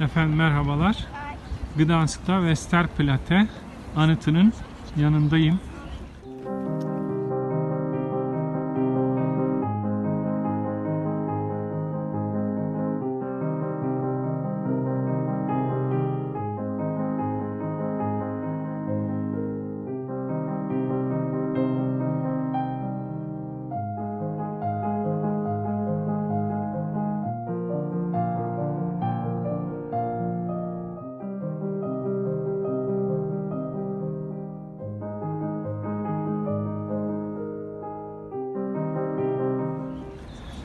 Efendim merhabalar. Gdansk'ta Westerplatte anıtının yanındayım.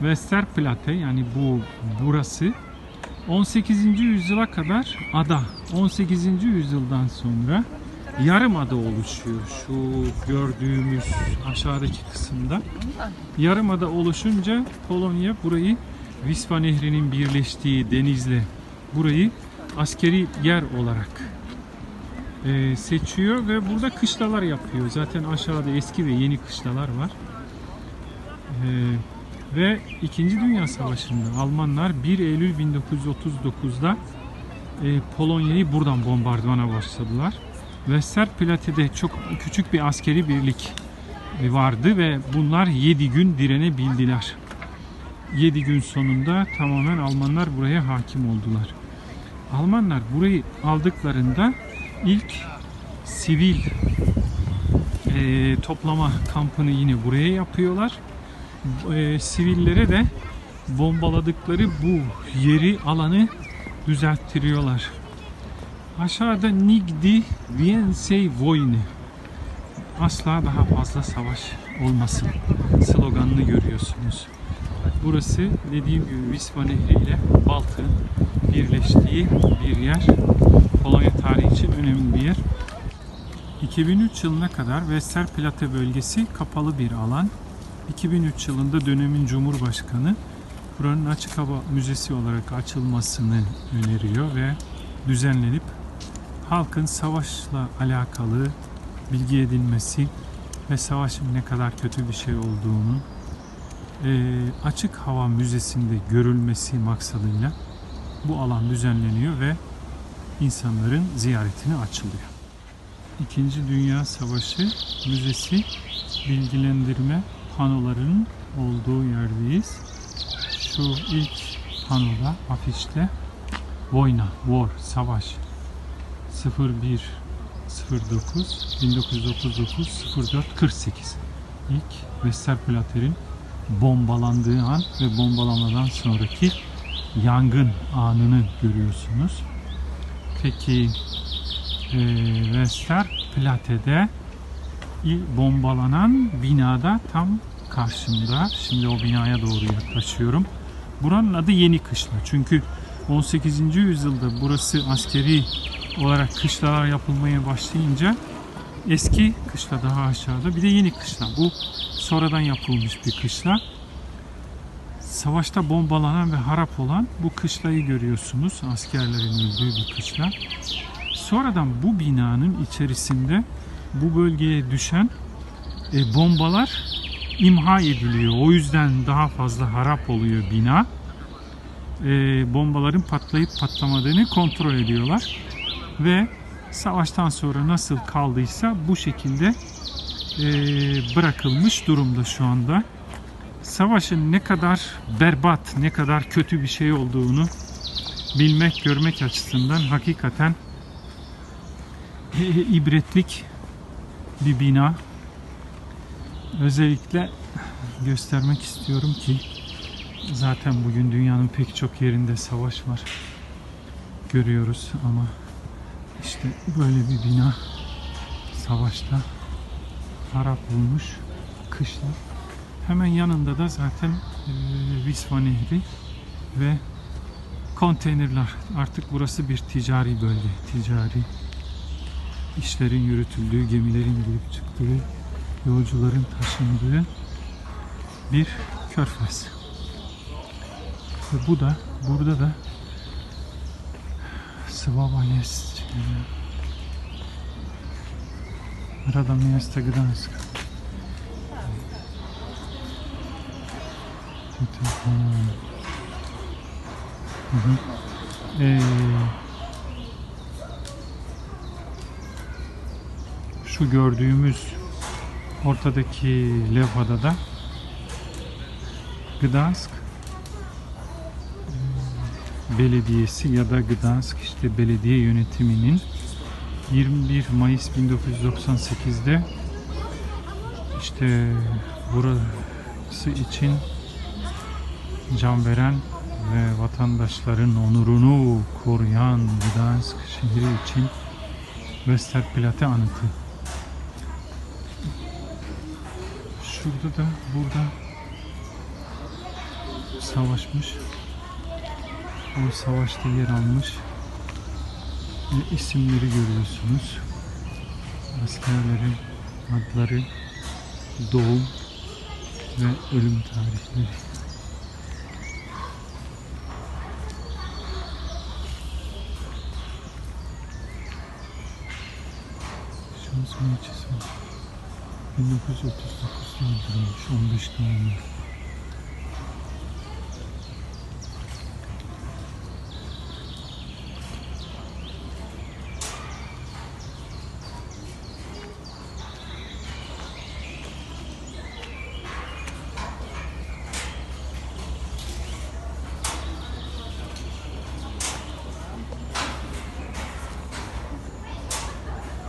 Westerplatte yani bu burası 18. yüzyıla kadar ada. 18. yüzyıldan sonra yarım ada oluşuyor. Şu gördüğümüz aşağıdaki kısımda. Yarım ada oluşunca Polonya burayı Vispa Nehri'nin birleştiği denizle burayı askeri yer olarak e, seçiyor ve burada kışlalar yapıyor. Zaten aşağıda eski ve yeni kışlalar var. E, ve 2. Dünya Savaşı'nda Almanlar 1 Eylül 1939'da e, Polonya'yı buradan bombardımana başladılar. Westerplatte'de çok küçük bir askeri birlik e, vardı ve bunlar 7 gün direnebildiler. 7 gün sonunda tamamen Almanlar buraya hakim oldular. Almanlar burayı aldıklarında ilk sivil e, toplama kampını yine buraya yapıyorlar e, sivillere de bombaladıkları bu yeri alanı düzelttiriyorlar. Aşağıda Nigdy Więcej Wojny asla daha fazla savaş olmasın sloganını görüyorsunuz. Burası dediğim gibi Wisła Nehri ile Baltık'ın birleştiği bir yer. Polonya tarihi için önemli bir yer. 2003 yılına kadar Westerplatte bölgesi kapalı bir alan. 2003 yılında dönemin Cumhurbaşkanı buranın açık hava müzesi olarak açılmasını öneriyor ve düzenlenip halkın savaşla alakalı bilgi edinmesi ve savaşın ne kadar kötü bir şey olduğunu eee, açık hava müzesinde görülmesi maksadıyla bu alan düzenleniyor ve insanların ziyaretine açılıyor. İkinci Dünya Savaşı Müzesi bilgilendirme panolarının olduğu yerdeyiz. Şu ilk panoda afişte Vojna, War, Savaş 01 09 1939 04 48 İlk Westerplatte'nin bombalandığı an ve bombalamadan sonraki yangın anını görüyorsunuz. Peki eee Westerplatte'de bombalanan binada tam karşımda. Şimdi o binaya doğru yaklaşıyorum. Buranın adı Yeni Kışla. Çünkü 18. yüzyılda burası askeri olarak kışlalar yapılmaya başlayınca eski kışla daha aşağıda bir de yeni kışla. Bu sonradan yapılmış bir kışla. Savaşta bombalanan ve harap olan bu kışlayı görüyorsunuz. Askerlerin öldüğü bir kışla. Sonradan bu binanın içerisinde bu bölgeye düşen e, bombalar imha ediliyor. O yüzden daha fazla harap oluyor bina. E, bombaların patlayıp patlamadığını kontrol ediyorlar. Ve savaştan sonra nasıl kaldıysa bu şekilde e, bırakılmış durumda şu anda. Savaşın ne kadar berbat, ne kadar kötü bir şey olduğunu bilmek, görmek açısından hakikaten e, ibretlik bir bina. Özellikle göstermek istiyorum ki zaten bugün dünyanın pek çok yerinde savaş var. Görüyoruz ama işte böyle bir bina savaşta harap olmuş kışla. Hemen yanında da zaten e, Visva Nehri ve konteynerler. Artık burası bir ticari bölge, ticari işlerin yürütüldüğü, gemilerin girip çıktığı, yolcuların taşındığı bir körfez. Ve bu da, burada da Sława jest e, Rada Miasta hmm. Mhm. Ee, şu gördüğümüz ortadaki levhada da Gdansk e, Belediyesi ya da Gdansk işte belediye yönetiminin 21 Mayıs 1998'de işte burası için can veren ve vatandaşların onurunu koruyan Gdansk şehri için Westerplatte anıtı. Şurada da burada savaşmış. O savaşta yer almış ve isimleri görüyorsunuz. Askerlerin adları, doğum ve ölüm tarihleri. Şans Manchester 1939'da öldürülmüş 15 doğumlu.